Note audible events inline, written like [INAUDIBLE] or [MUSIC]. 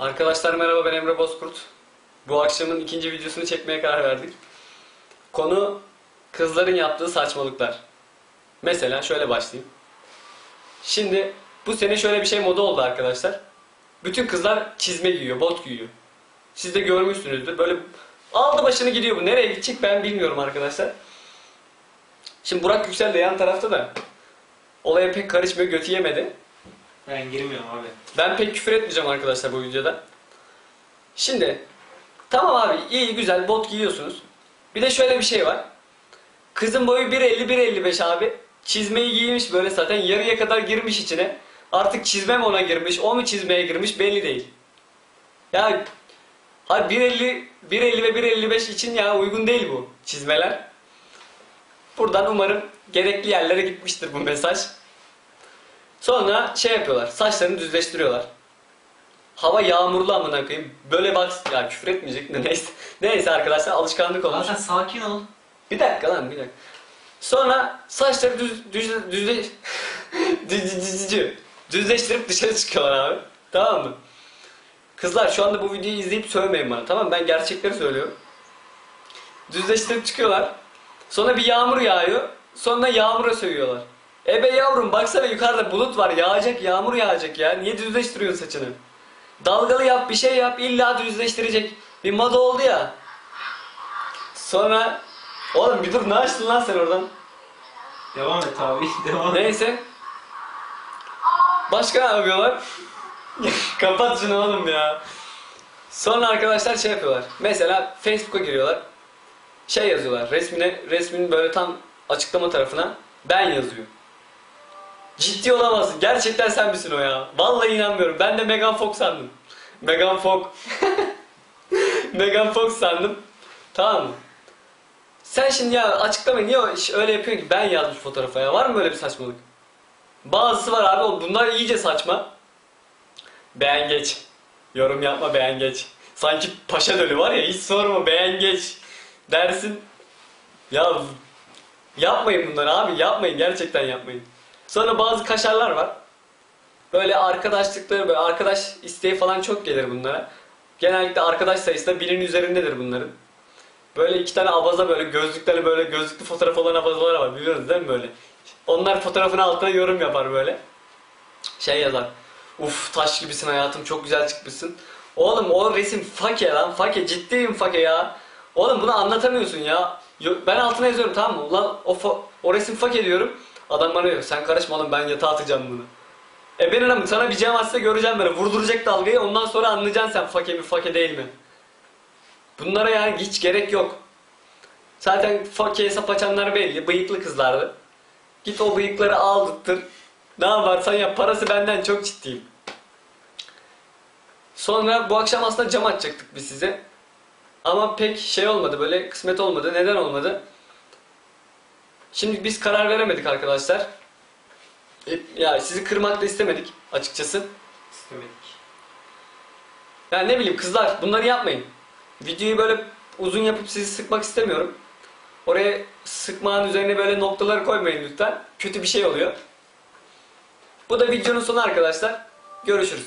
Arkadaşlar merhaba ben Emre Bozkurt. Bu akşamın ikinci videosunu çekmeye karar verdik. Konu kızların yaptığı saçmalıklar. Mesela şöyle başlayayım. Şimdi bu sene şöyle bir şey moda oldu arkadaşlar. Bütün kızlar çizme giyiyor, bot giyiyor. Siz de görmüşsünüzdür. Böyle aldı başını gidiyor bu. Nereye gidecek ben bilmiyorum arkadaşlar. Şimdi Burak Yüksel de yan tarafta da olaya pek karışmıyor, götü yemedi. Ben girmiyorum abi. Ben pek küfür etmeyeceğim arkadaşlar bu videoda. Şimdi tamam abi iyi güzel bot giyiyorsunuz. Bir de şöyle bir şey var. Kızın boyu 1.50 1.55 abi. Çizmeyi giymiş böyle zaten yarıya kadar girmiş içine. Artık çizme mi ona girmiş, o mu çizmeye girmiş belli değil. Ya Hayır 1.50 1.50 ve 1.55 için ya uygun değil bu çizmeler. Buradan umarım gerekli yerlere gitmiştir bu mesaj. Sonra şey yapıyorlar. Saçlarını düzleştiriyorlar. Hava yağmurlu amına koyayım. Böyle bak ya küfür etmeyecek de [LAUGHS] neyse. Neyse arkadaşlar alışkanlık olmuş. Zaten sakin ol. Bir dakika lan bir dakika. Sonra saçları düz, düz, düz, düz, düz- düzleştirip dışarı çıkıyorlar abi. Tamam mı? Kızlar şu anda bu videoyu izleyip sövmeyin bana tamam mı? Ben gerçekleri söylüyorum. Düzleştirip çıkıyorlar. Sonra bir yağmur yağıyor. Sonra yağmura sövüyorlar. Ebe yavrum baksana yukarıda bulut var. Yağacak yağmur yağacak ya. Niye düzleştiriyorsun saçını? Dalgalı yap bir şey yap illa düzleştirecek. Bir moda oldu ya. Sonra Oğlum bir dur ne açtın lan sen oradan? Devam et abi. [LAUGHS] Devam et. Neyse. Başka ne yapıyorlar? [LAUGHS] Kapat şunu oğlum ya. Sonra arkadaşlar şey yapıyorlar. Mesela Facebook'a giriyorlar. Şey yazıyorlar. Resmine, resmin böyle tam açıklama tarafına ben yazıyor. Ciddi olamazsın. Gerçekten sen misin o ya? Vallahi inanmıyorum. Ben de Megan Fox sandım. Megan Fox. [LAUGHS] Megan Fox sandım. Tamam mı? Sen şimdi ya açıklama niye öyle yapıyorsun ki ben yazmış fotoğrafa ya var mı böyle bir saçmalık? Bazısı var abi bunlar iyice saçma. Beğen geç. Yorum yapma beğen geç. Sanki paşa dölü var ya hiç sorma beğen geç dersin. Ya yapmayın bunları abi yapmayın gerçekten yapmayın. Sonra bazı kaşarlar var. Böyle arkadaşlıkları böyle arkadaş isteği falan çok gelir bunlara. Genellikle arkadaş sayısı da birinin üzerindedir bunların. Böyle iki tane abaza böyle gözlükleri böyle gözlüklü fotoğraf olan abazalar var biliyorsunuz değil mi böyle? Onlar fotoğrafın altına yorum yapar böyle. Şey yazar. Uf taş gibisin hayatım çok güzel çıkmışsın. Oğlum o resim fake lan fake ciddiyim fake ya. Oğlum bunu anlatamıyorsun ya. Ben altına yazıyorum tamam mı? Ulan o, o resim fake diyorum. Adam diyor sen karışma oğlum ben yatağa atacağım bunu. E ben hanım sana bir cam atsa göreceğim beni. Vurduracak dalgayı ondan sonra anlayacaksın sen fake mi fake değil mi? Bunlara yani hiç gerek yok. Zaten fake hesap açanlar belli. Bıyıklı kızlardı. Git o bıyıkları aldırttır. Ne yaparsan yap. Parası benden çok ciddiyim. Sonra bu akşam aslında cam açacaktık biz size. Ama pek şey olmadı böyle kısmet olmadı. Neden olmadı? Şimdi biz karar veremedik arkadaşlar. E, Ya sizi kırmak da istemedik açıkçası. İstemedik. Yani ne bileyim kızlar bunları yapmayın. Videoyu böyle uzun yapıp sizi sıkmak istemiyorum. Oraya sıkmanın üzerine böyle noktaları koymayın lütfen. Kötü bir şey oluyor. Bu da videonun sonu arkadaşlar. Görüşürüz.